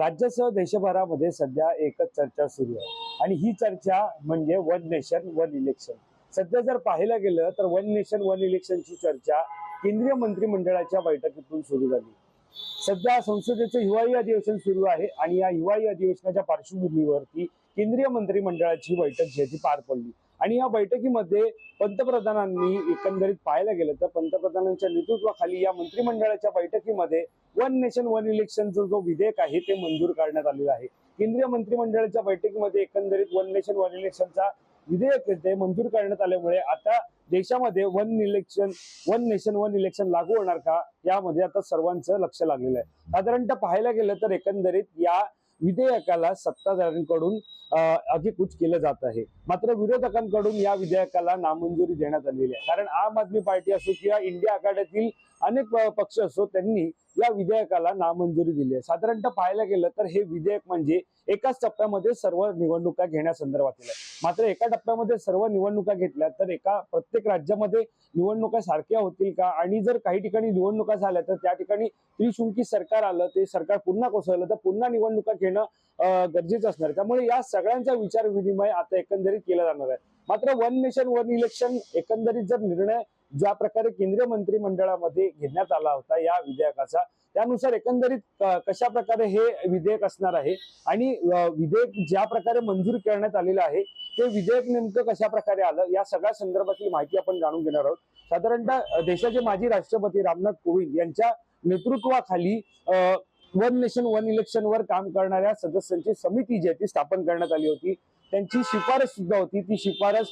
राज्यासह देशभरामध्ये सध्या एकच चर्चा सुरू आहे. आणि ही चर्चा म्हणजे वन नेशन वन इलेक्शन. सध्या जर पाहायला गेलं तर वन नेशन वन इलेक्शनची चर्चा केंद्रीय मंत्रिमंडळाच्या बैठकीतून सुरू झाली. सध्या संसदेचे हिवाळी अधिवेशन सुरू आहे आणि या हिवाळी अधिवेशनाच्या पार्श्वभूमीवरती केंद्रीय मंत्रिमंडळाची बैठक जी ती पार पडली. आणि या बैठकीमध्ये पंतप्रधानांनी एकंदरीत पाहायला गेलं तर पंतप्रधानांच्या नेतृत्वाखाली या मंत्रिमंडळाच्या बैठकीमध्ये वन नेशन वन इलेक्शनचं जो विधेयक आहे ते मंजूर करण्यात आलेलं आहे. केंद्रीय मंत्रिमंडळाच्या बैठकीमध्ये एकंदरीत वन नेशन वन इलेक्शनचा विधेयक ते मंजूर करण्यात आल्यामुळे आता देशामध्ये one election one nation one election लागू होणार का यामध्ये आता सर्वांचं लक्ष लागलेलं आहे. साधारणतः पाहायला गेलं तर एकंदरीत या विधेयकाला सत्ताधाऱ्यांकडून अं, अधिकृत केलं जात आहे. मात्र विरोधकांकडून या विधेयकाला नामंजुरी देण्यात आलेली आहे. कारण आम आदमी पार्टी असो किंवा इंडिया अकाड्यातील अनेक पक्ष असो त्यांनी या विधेयकाला नामंजुरी दिली आहे. साधारणतः पाहायला गेलं तर हे विधेयक म्हणजे एकाच टप्प्यामध्ये सर्व निवडणुका घेण्यासंदर्भातील आहे. मात्र एका टप्प्यामध्ये सर्व निवडणुका घेतल्या तर एका प्रत्येक राज्यामध्ये निवडणुका सारख्या होतील का? आणि जर काही ठिकाणी निवडणुका झाल्या तर त्या ठिकाणी त्रिशुंकी सरकार आलं ते सरकार पुन्हा कोसळलं तर पुन्हा निवडणुका घेणं गरजेचं असणार त्यामुळे या सगळ्यांचा विचार विनिमय आता एकंदरीत केला जाणार आहे. मात्र वन नेशन वन इलेक्शन एकंदरीत जर निर्णय ज्या प्रकारे केंद्रीय मंत्रिमंडळामध्ये घेण्यात आला होता या विधेयकाचा त्यानुसार एकंदरीत कशा प्रकारे हे विधेयक असणार आहे आणि विधेयक ज्या प्रकारे मंजूर करण्यात आलेलं आहे ते विधेयक नेमकं कशा प्रकारे आलं या सगळ्या संदर्भातली माहिती आपण जाणून घेणार आहोत. साधारणतः देशाचे माजी राष्ट्रपती रामनाथ कोविंद यांच्या नेतृत्वाखाली वन नेशन वन इलेक्शन वर काम करणाऱ्या सदस्यांची समिती जी आहे ती स्थापन करण्यात आली होती. त्यांची शिफारस सुद्धा होती. ती शिफारस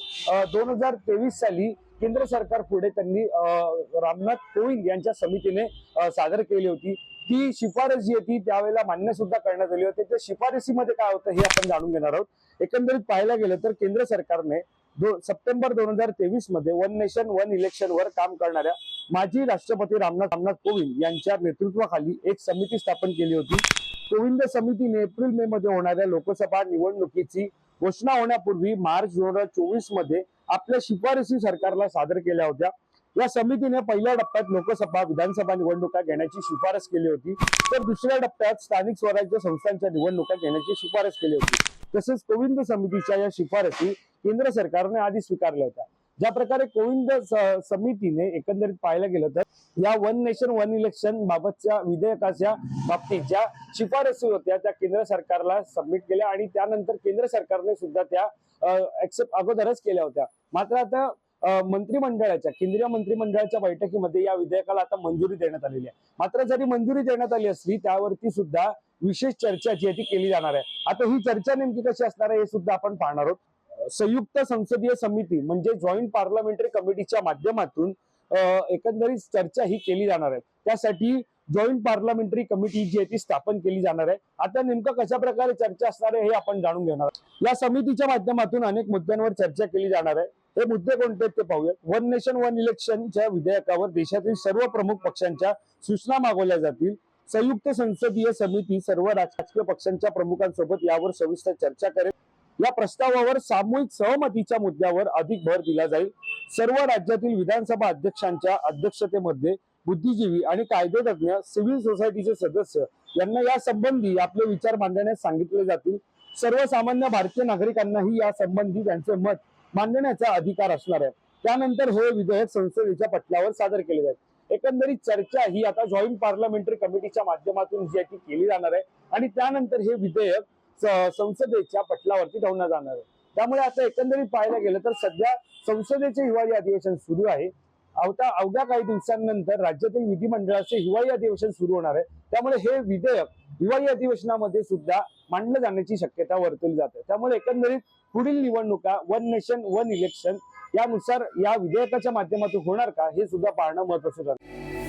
दोन हजार तेवीस साली केंद्र सरकार पुढे त्यांनी रामनाथ कोविंद यांच्या समितीने सादर केली होती. ती शिफारस जी होती त्यावेळेला मान्य सुद्धा करण्यात आली होती. त्या शिफारसीमध्ये काय होतं हे आपण जाणून घेणार आहोत. एकंदरीत पाहायला गेलं तर केंद्र सरकारने दो सप्टेंबर दोन हजार तेवीसमध्ये वन नेशन वन इलेक्शन वर काम करणाऱ्या माजी राष्ट्रपती रामनाथ रामनाथ कोविंद यांच्या नेतृत्वाखाली एक समिती स्थापन केली होती. कोविंद समितीने एप्रिल मे मध्ये होणाऱ्या लोकसभा निवडणुकीची घोषणा होण्यापूर्वी मार्च दोन हजार चोवीसमध्ये आपल्या शिफारसी सरकारला सादर केल्या होत्या. या समितीने पहिल्या टप्प्यात लोकसभा विधानसभा निवडणुका घेण्याची शिफारस केली होती. तर दुसऱ्या टप्प्यात स्थानिक स्वराज्य संस्थांच्या निवडणुका घेण्याची शिफारस केली होती. तसेच कोविंद समितीच्या या शिफारसी केंद्र सरकारने आधी स्वीकारल्या होत्या. ज्या प्रकारे कोविंद समितीने एकंदरीत पाहायला गेलं तर या वन नेशन वन इलेक्शन बाबतच्या विधेयकाच्या बाबतीत ज्या शिफारसी होत्या त्या केंद्र सरकारला सबमिट केल्या आणि त्यानंतर केंद्र सरकारने सुद्धा त्या एक्सेप्ट अगोदरच केल्या होत्या. मात्र आता मंत्रिमंडळाच्या केंद्रीय मंत्रिमंडळाच्या बैठकीमध्ये या विधेयकाला आता मंजुरी देण्यात आलेली आहे. मात्र जरी मंजुरी देण्यात आली असली त्यावरती सुद्धा विशेष चर्चा जी आहे ती केली जाणार आहे. आता ही चर्चा नेमकी कशी असणार आहे हे सुद्धा आपण पाहणार आहोत. संयुक्त संसदीय समिती म्हणजे जॉईंट पार्लमेंटरी कमिटीच्या माध्यमातून एकंदरीत चर्चा ही केली जाणार आहे. त्यासाठी जॉईंट पार्लमेंटरी कमिटी जी आहे ती स्थापन केली जाणार आहे. आता नेमकं कशा प्रकारे चर्चा असणार आहे हे आपण जाणून घेणार आहोत. या समितीच्या माध्यमातून अनेक मुद्द्यांवर चर्चा केली जाणार आहे. हे मुद्दे कोणते आहेत ते पाहूया वन नेशन वन इलेक्शनच्या विधेयकावर देशातील सर्व प्रमुख पक्षांच्या सूचना मागवल्या जातील. संयुक्त संसदीय समिती सर्व राजकीय पक्षांच्या प्रमुखांसोबत यावर सविस्तर चर्चा करेल. या प्रस्तावावर सामूहिक सहमतीच्या मुद्द्यावर अधिक भर दिला जाईल. सर्व राज्यातील विधानसभा अध्यक्षांच्या अध्यक्षतेमध्ये बुद्धिजीवी आणि कायदेतज्ञ सिव्हिल सोसायटीचे सदस्य यांना या संबंधी आपले विचार मांडण्यास सांगितले जातील. सर्वसामान्य भारतीय नागरिकांनाही या संबंधी त्यांचे मत मांडण्याचा अधिकार असणार आहे. त्यानंतर हे विधेयक संसदेच्या पटलावर सादर केले जाईल. एकंदरीत चर्चा ही आता जॉईंट पार्लमेंटरी कमिटीच्या माध्यमातून जी आहे ती केली जाणार आहे आणि त्यानंतर हे विधेयक संसदेच्या पटलावरती ठेवण्यात जाणार आहे. त्यामुळे आता एकंदरीत पाहायला गेलं तर सध्या संसदेचे हिवाळी अधिवेशन सुरू आहे. अवता अवघ्या काही दिवसांनंतर राज्यातील विधिमंडळाचे हिवाळी अधिवेशन सुरू होणार आहे. त्यामुळे हे विधेयक हिवाळी अधिवेशनामध्ये सुद्धा मांडलं जाण्याची शक्यता वर्तवली जाते. त्यामुळे एकंदरीत पुढील निवडणुका वन नेशन वन इलेक्शन यानुसार या विधेयकाच्या माध्यमातून होणार का हे सुद्धा पाहणं महत्वाचं ठरतं